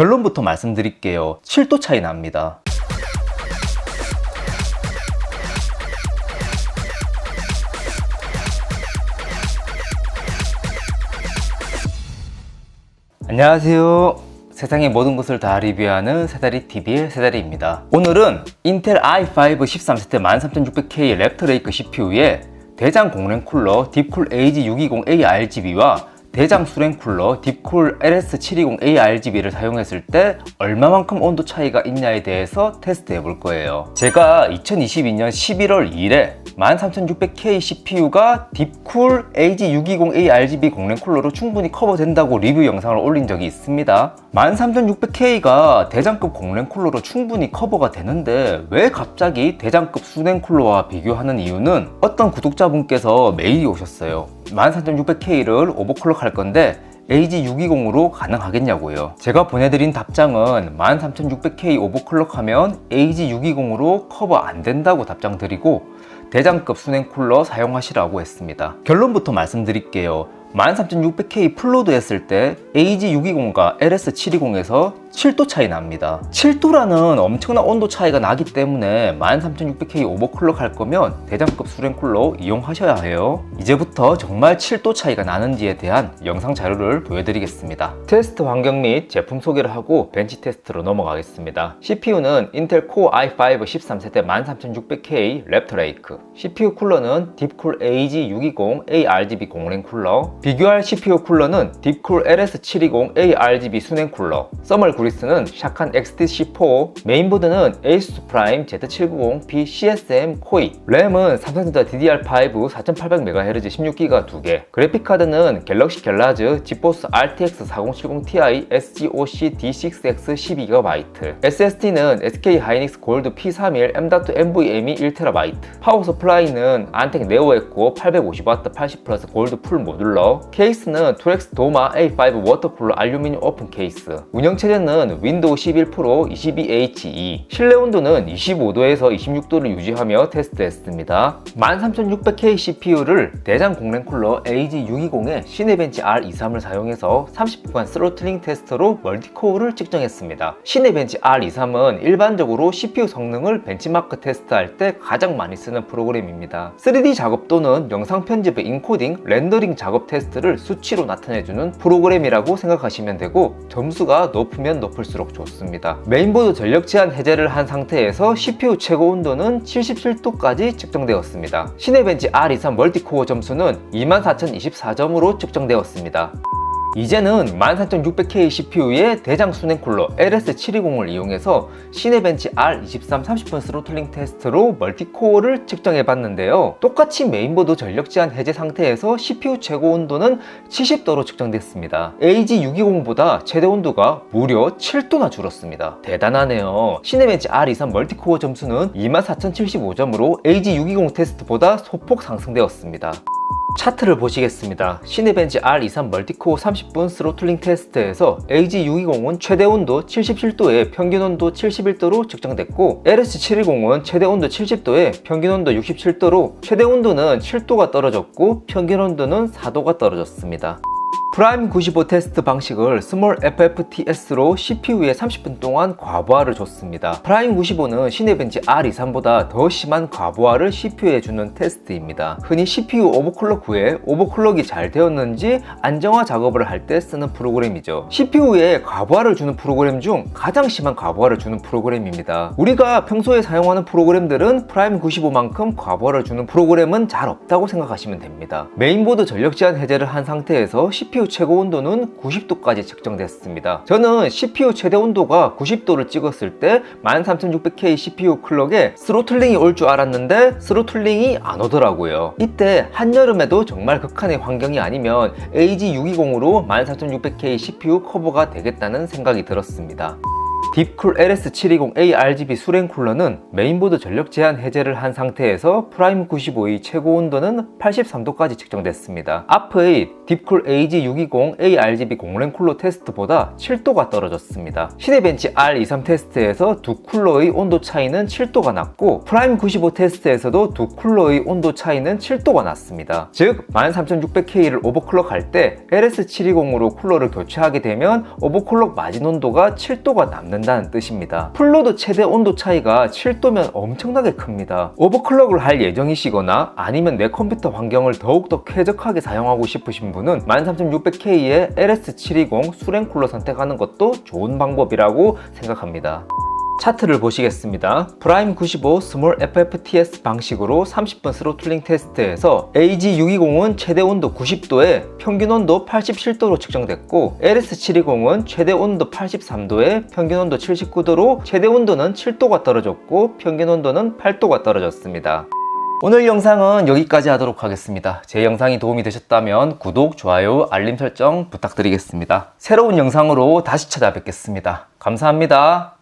결론부터 말씀드릴게요. 7도 차이 납니다. 안녕하세요. 세상의 모든 것을 다 리뷰하는 세다리 TV의 세다리입니다. 오늘은 인텔 i5 13세대 13600K 랩터 레이크 CPU에 대장 공랭 쿨러 딥쿨 AG620A RGB와 대장 수랭 쿨러 딥쿨 LS720A RGB를 사용했을 때 얼마만큼 온도 차이가 있냐에 대해서 테스트 해 볼 거예요. 제가 2022년 11월 2일에 13600K CPU가 딥쿨 AG620A RGB 공랭 쿨러로 충분히 커버된다고 리뷰 영상을 올린 적이 있습니다. 13600K가 대장급 공랭 쿨러로 충분히 커버가 되는데 왜 갑자기 대장급 수냉 쿨러와 비교하는 이유는 어떤 구독자분께서 메일이 오셨어요. 13600K를 오버클럭 할 건데 AG620으로 가능하겠냐고요. 제가 보내드린 답장은 13600K 오버클럭하면 AG620으로 커버 안 된다고 답장 드리고 대장급 수냉 쿨러 사용하시라고 했습니다. 결론부터 말씀드릴게요. 13600K 플로드 했을 때 AG620과 LS720에서 7도 차이 납니다. 7도라는 엄청난 온도 차이가 나기 때문에 13600K 오버클럭 할 거면 대장급 수랭 쿨러 이용하셔야 해요. 이제부터 정말 7도 차이가 나는지에 대한 영상 자료를 보여드리겠습니다. 테스트 환경 및 제품 소개를 하고 벤치 테스트로 넘어가겠습니다. CPU는 인텔 코어 i5 13세대 13600K 랩터레이크 CPU 쿨러는 딥쿨 AG620A RGB 공랭 쿨러 비교할 CPU 쿨러는 딥쿨 LS720 ARGB 수냉 쿨러. 써멀 그리스는 샤칸 XT4 메인보드는 ASUS 프라임 Z790B CSM 코이. 램은 삼성전자 DDR5 4800MHz 16GB 2개. 그래픽카드는 갤럭시 갤라즈 지포스 RTX 4070ti SGOC D6X 12GB SSD는 SK 하이닉스 골드 P31 M.2 NVMe 1TB 파워 서플라이는 안텍 네오 에코 850W 80 플러스 골드 풀 모듈러 케이스는 투렉스 도마 A5 워터풀 알루미늄 오픈 케이스 운영체제는 윈도우 11 프로 22HE 실내 온도는 25도에서 26도를 유지하며 테스트했습니다. 13600K CPU를 대장 공랭 쿨러 AG620의 시네벤치 R23을 사용해서 30분간 스로틀링 테스터로 멀티코어를 측정했습니다. 시네벤치 R23은 일반적으로 CPU 성능을 벤치마크 테스트할 때 가장 많이 쓰는 프로그램입니다. 3D 작업 또는 영상 편집의 인코딩, 렌더링 작업 테스트 를 수치로 나타내주는 프로그램이라고 생각하시면 되고 점수가 높으면 높을수록 좋습니다. 메인보드 전력 제한 해제를 한 상태에서 CPU 최고 온도는 77도까지 측정되었습니다. 시네벤치 R23 멀티코어 점수는 24,024점으로 측정되었습니다. 이제는 13600K CPU의 대장 수냉 쿨러 LS720을 이용해서 시네벤치 R23 30분 스로틀링 테스트로 멀티코어를 측정해 봤는데요. 똑같이 메인보드 전력 제한 해제 상태에서 CPU 최고 온도는 70도로 측정됐습니다. AG620보다 최대 온도가 무려 7도나 줄었습니다. 대단하네요. 시네벤치 R23 멀티코어 점수는 24,075점으로 AG620 테스트보다 소폭 상승되었습니다. 차트를 보시겠습니다. 시네벤치 R23 멀티코어 30분 스로틀링 테스트에서 AG620은 최대 온도 77도에 평균 온도 71도로 측정됐고 LS710은 최대 온도 70도에 평균 온도 67도로 최대 온도는 7도가 떨어졌고 평균 온도는 4도가 떨어졌습니다. 프라임 95 테스트 방식을 스몰 FFTS로 CPU에 30분 동안 과부하를 줬습니다. 프라임 95는 시네벤치 R23보다 더 심한 과부하를 CPU에 주는 테스트입니다. 흔히 CPU 오버클럭 후에 오버클럭이 잘 되었는지 안정화 작업을 할 때 쓰는 프로그램이죠. CPU에 과부하를 주는 프로그램 중 가장 심한 과부하를 주는 프로그램입니다. 우리가 평소에 사용하는 프로그램들은 프라임 95만큼 과부하를 주는 프로그램은 잘 없다고 생각하시면 됩니다. 메인보드 전력 제한 해제를 한 상태에서 CPU 최고 온도는 90도까지 측정됐습니다. 저는 CPU 최대 온도가 90도를 찍었을 때 13600K CPU 클럭에 스로틀링이 올 줄 알았는데 스로틀링이 안 오더라고요. 이때 한여름에도 정말 극한의 환경이 아니면 AG620으로 13600K CPU 커버가 되겠다는 생각이 들었습니다. 딥쿨 LS720A RGB 수랭 쿨러는 메인보드 전력 제한 해제를 한 상태에서 프라임 95의 최고 온도는 83도까지 측정됐습니다. 앞의 딥쿨 AG620A RGB 공랭 쿨러 테스트보다 7도가 떨어졌습니다. 시네벤치 R23 테스트에서 두 쿨러의 온도 차이는 7도가 났고 프라임 95 테스트에서도 두 쿨러의 온도 차이는 7도가 났습니다. 즉 13600K를 오버클럭할 때 LS720으로 쿨러를 교체하게 되면 오버클럭 마진 온도가 7도가 남는다는 뜻입니다. 풀로드 최대 온도 차이가 7도면 엄청나게 큽니다. 오버클럭을 할 예정이시거나 아니면 내 컴퓨터 환경을 더욱더 쾌적하게 사용하고 싶으신 분은 13600K의 LS720 수랭 쿨러 선택하는 것도 좋은 방법이라고 생각합니다. 차트를 보시겠습니다. 프라임 95 스몰 FFTS 방식으로 30분 스로틀링 테스트에서 AG620은 최대 온도 90도에 평균 온도 87도로 측정됐고 LS720은 최대 온도 83도에 평균 온도 79도로 최대 온도는 7도가 떨어졌고 평균 온도는 8도가 떨어졌습니다. 오늘 영상은 여기까지 하도록 하겠습니다. 제 영상이 도움이 되셨다면 구독, 좋아요, 알림 설정 부탁드리겠습니다. 새로운 영상으로 다시 찾아뵙겠습니다. 감사합니다.